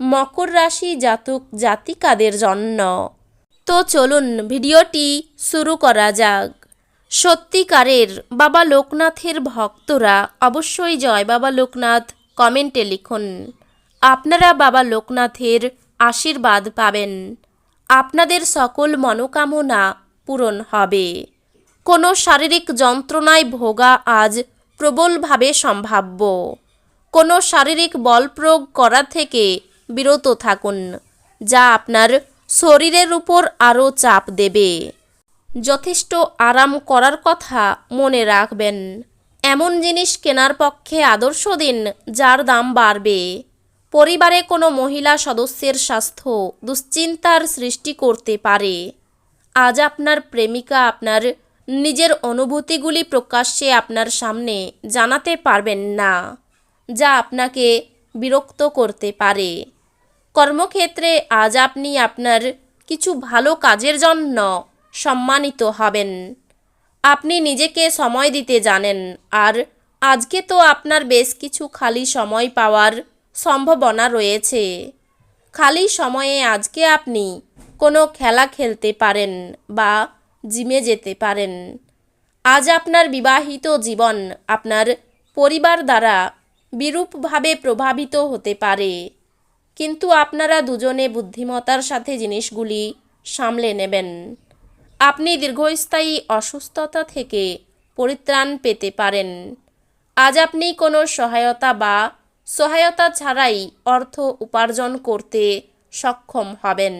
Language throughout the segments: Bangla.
মকর রাশি জাতক জাতিকাদের জন্য। তো চলুন ভিডিওটি শুরু করা যাক। সত্যিকারের বাবা লোকনাথের ভক্তরা অবশ্যই জয় বাবা লোকনাথ কমেন্টে লিখুন। আপনারা বাবা লোকনাথের আশীর্বাদ পাবেন। আপনাদের সকল মনোকামনা পূরণ হবে। কোনো শারীরিক যন্ত্রণায় ভোগা আজ প্রবলভাবে সম্ভাব্য। কোনো শারীরিক বল প্রয়োগ করা থেকে বিরত থাকুন, যা আপনার শরীরের উপর আরও চাপ দেবে। যথেষ্ট আরাম করার কথা মনে রাখবেন। এমন জিনিস কেনার পক্ষে আদর্শ দিন, যার দাম বাড়বে। পরিবারে কোনো মহিলা সদস্যের স্বাস্থ্য দুশ্চিন্তার সৃষ্টি করতে পারে। আজ আপনার প্রেমিকা আপনার নিজের অনুভূতিগুলি প্রকাশ্যে আপনার সামনে জানাতে পারবেন না, যা আপনাকে বিরক্ত করতে পারে। কর্মক্ষেত্রে আজ আপনি আপনার কিছু ভালো কাজের জন্য সম্মানিত হবেন। আপনি নিজেকে সময় দিতে জানেন, আর আজকে তো আপনার বেশ কিছু খালি সময় পাওয়ার সম্ভাবনা রয়েছে। খালি সময়ে আজকে আপনি কোনো খেলা খেলতে পারেন বা জিমে যেতে পারেন। আজ আপনার বিবাহিত জীবন আপনার পরিবার দ্বারা বিরূপভাবে প্রভাবিত হতে পারে। কিন্তু আপনারা দুজনে বুদ্ধিমতার সাথে জিনিসগুলি সামলে নেবেন। আপনি দীর্ঘস্থায়ী অসুস্থতা থেকে পরিত্রাণ পেতে পারেন। আজ আপনি কোনো সহায়তা বা সহায়তা ছাড়াই অর্থ উপার্জন করতে সক্ষম হবেন।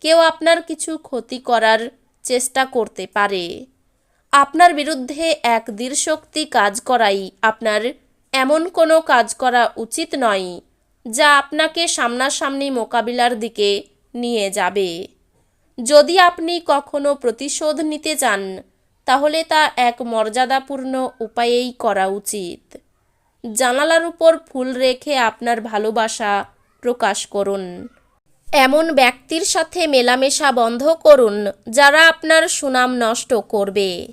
কেউ আপনার কিছু ক্ষতি করার চেষ্টা করতে পারে। আপনার বিরুদ্ধে এক দৃঢ়শক্তি কাজ করাই আপনার এমন কোনো কাজ করা উচিত নয় যা আপনাকে সামনাসামনি মোকাবিলার দিকে নিয়ে যাবে। যদি আপনি কখনো প্রতিশোধ নিতে চান, তাহলে তা এক মর্যাদাপূর্ণ উপায়েই করা উচিত। জানালার উপর ফুল রেখে আপনার ভালোবাসা প্রকাশ করুন। এমন ব্যক্তির সাথে মেলামেশা বন্ধ করুন, যারা আপনার সুনাম নষ্ট করবে।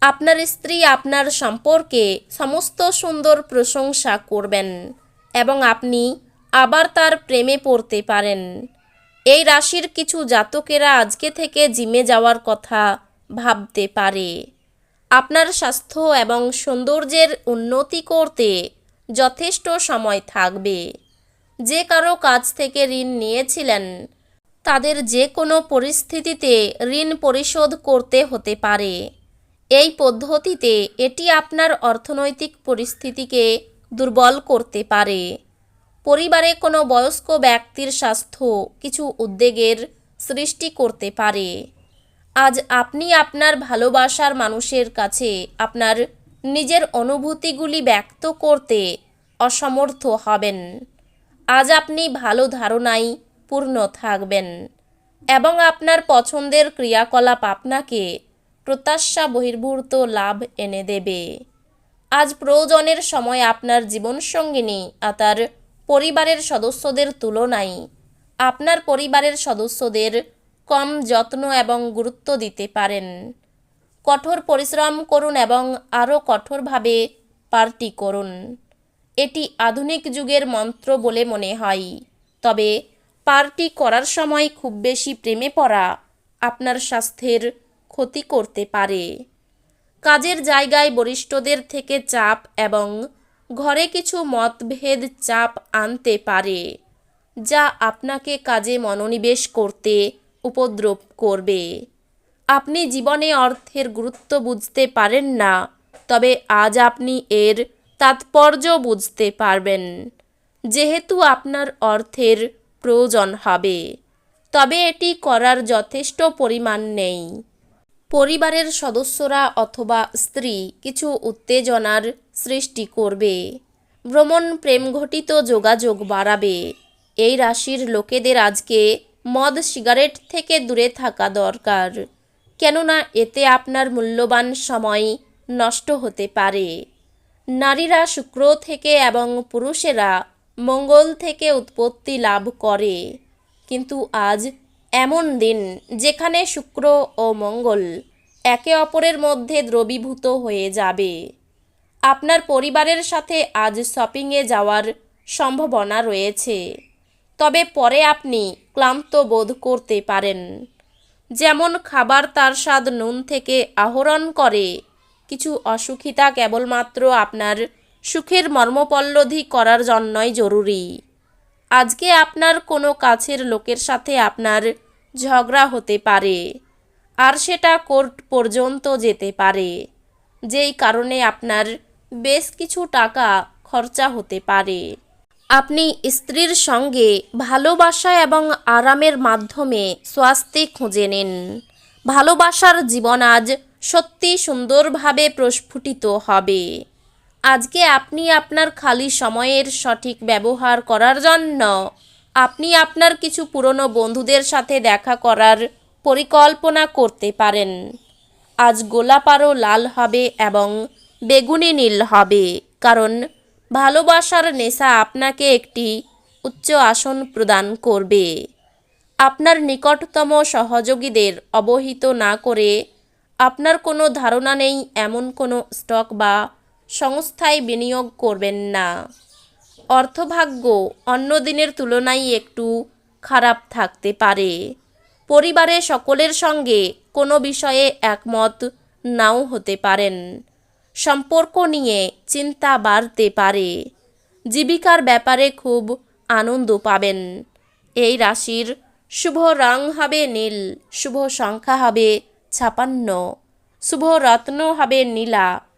আপনার স্ত্রী আপনার সম্পর্কে সমস্ত সুন্দর প্রশংসা করবেন এবং আপনি আবার তার প্রেমে পড়তে পারেন। এই রাশির কিছু জাতকেরা আজকে থেকে জিমে যাওয়ার কথা ভাবতে পারে। আপনার স্বাস্থ্য এবং সৌন্দর্যের উন্নতি করতে যথেষ্ট সময় থাকবে। যে কারও কাছ থেকে ঋণ নিয়েছিলেন, তাদের যে কোনো পরিস্থিতিতে ঋণ পরিশোধ করতে হতে পারে। এই পদ্ধতিতে এটি আপনার অর্থনৈতিক পরিস্থিতিকে দুর্বল করতে পারে। পরিবারে কোনো বয়স্ক ব্যক্তির স্বাস্থ্য কিছু উদ্বেগের সৃষ্টি করতে পারে। আজ আপনি আপনার ভালোবাসার মানুষের কাছে আপনার নিজের অনুভূতিগুলি ব্যক্ত করতে অসমর্থ হবেন। আজ আপনি ভালো ধারণাই পূর্ণ থাকবেন এবং আপনার পছন্দের ক্রিয়াকলাপ আপনাকে প্রত্যাশা বহির্ভূত লাভ এনে দেবে। আজ প্রয়োজনের সময় আপনার জীবনসঙ্গিনী আর তার পরিবারের সদস্যদের তুলনায় আপনার পরিবারের সদস্যদের কম যত্ন এবং গুরুত্ব দিতে পারেন। কঠোর পরিশ্রম করুন এবং আরও কঠোরভাবে পার্টি করুন। এটি আধুনিক যুগের মন্ত্র বলে মনে হয়। তবে পার্টি করার সময় খুব বেশি প্রেমে পড়া আপনার স্বাস্থ্যের ক্ষতি করতে পারে। কাজের জায়গায় বরিষ্ঠদের থেকে চাপ এবং ঘরে কিছু মতভেদ চাপ আনতে পারে, যা আপনাকে কাজে মনোনিবেশ করতে উপদ্রব করবে। আপনি জীবনে অর্থের গুরুত্ব বুঝতে পারেন না, তবে আজ আপনি এর তাৎপর্য বুঝতে পারবেন। যেহেতু আপনার অর্থের প্রয়োজন হবে, তবে এটি করার যথেষ্ট পরিমাণ নেই। পরিবারের সদস্যরা অথবা স্ত্রী কিছু উত্তেজনার সৃষ্টি করবে। ভ্রমণ প্রেমঘটিত যোগাযোগ বাড়াবে। এই রাশির লোকেদের আজকে মদ, সিগারেট থেকে দূরে থাকা দরকার। কেননা এতে আপনার মূল্যবান সময় নষ্ট হতে পারে। নারীরা শুক্র থেকে এবং পুরুষেরা মঙ্গল থেকে উৎপত্তি লাভ করে। কিন্তু আজ এমন দিন যেখানে শুক্র ও মঙ্গল একে অপরের মধ্যে দ্রবীভূত হয়ে যাবে। আপনার পরিবারের সাথে আজ শপিংয়ে যাওয়ার সম্ভাবনা রয়েছে। তবে পরে আপনি ক্লান্ত বোধ করতে পারেন। যেমন খাবার তার স্বাদ নুন থেকে আহরণ করে, কিছু অসুখিতা কেবলমাত্র আপনার সুখের মর্মপল্লধি করার জন্যই জরুরি। আজকে আপনার কোনো কাছের লোকের সাথে আপনার ঝগড়া হতে পারে, আর সেটা কোর্ট পর্যন্ত যেতে পারে, যেই কারণে আপনার বেশ কিছু টাকা খরচা হতে পারে। আপনি স্ত্রীর সঙ্গে ভালোবাসা এবং আরামের মাধ্যমে স্বাস্তি খুঁজে নিন। ভালোবাসার জীবন আজ সত্যি সুন্দরভাবে প্রস্ফুটিত হবে। আজকে আপনি আপনার খালি সময়ের সঠিক ব্যবহার করার জন্য আপনি আপনার কিছু পুরনো বন্ধুদের সাথে দেখা করার পরিকল্পনা করতে পারেন। আজ গোলাপ আরও লাল হবে এবং বেগুনি নীল হবে, কারণ ভালোবাসার নেশা আপনাকে একটি উচ্চ আসন প্রদান করবে। আপনার নিকটতম সহযোগীদের অবহিত না করে আপনার কোনো ধারণা নেই এমন কোনো স্টক বা সংস্থায় বিনিয়োগ করবেন না। অর্থভাগ্য অন্য দিনের তুলনায় একটু খারাপ থাকতে পারে। পরিবারে সকলের সঙ্গে কোনো বিষয়ে একমত নাও হতে পারেন। সম্পর্ক নিয়ে চিন্তা বাড়তে পারে। জীবিকার ব্যাপারে খুব আনন্দ পাবেন। এই রাশির শুভ রং হবে নীল, শুভ সংখ্যা হবে ছাপান্ন, শুভ রত্ন হবে নীলা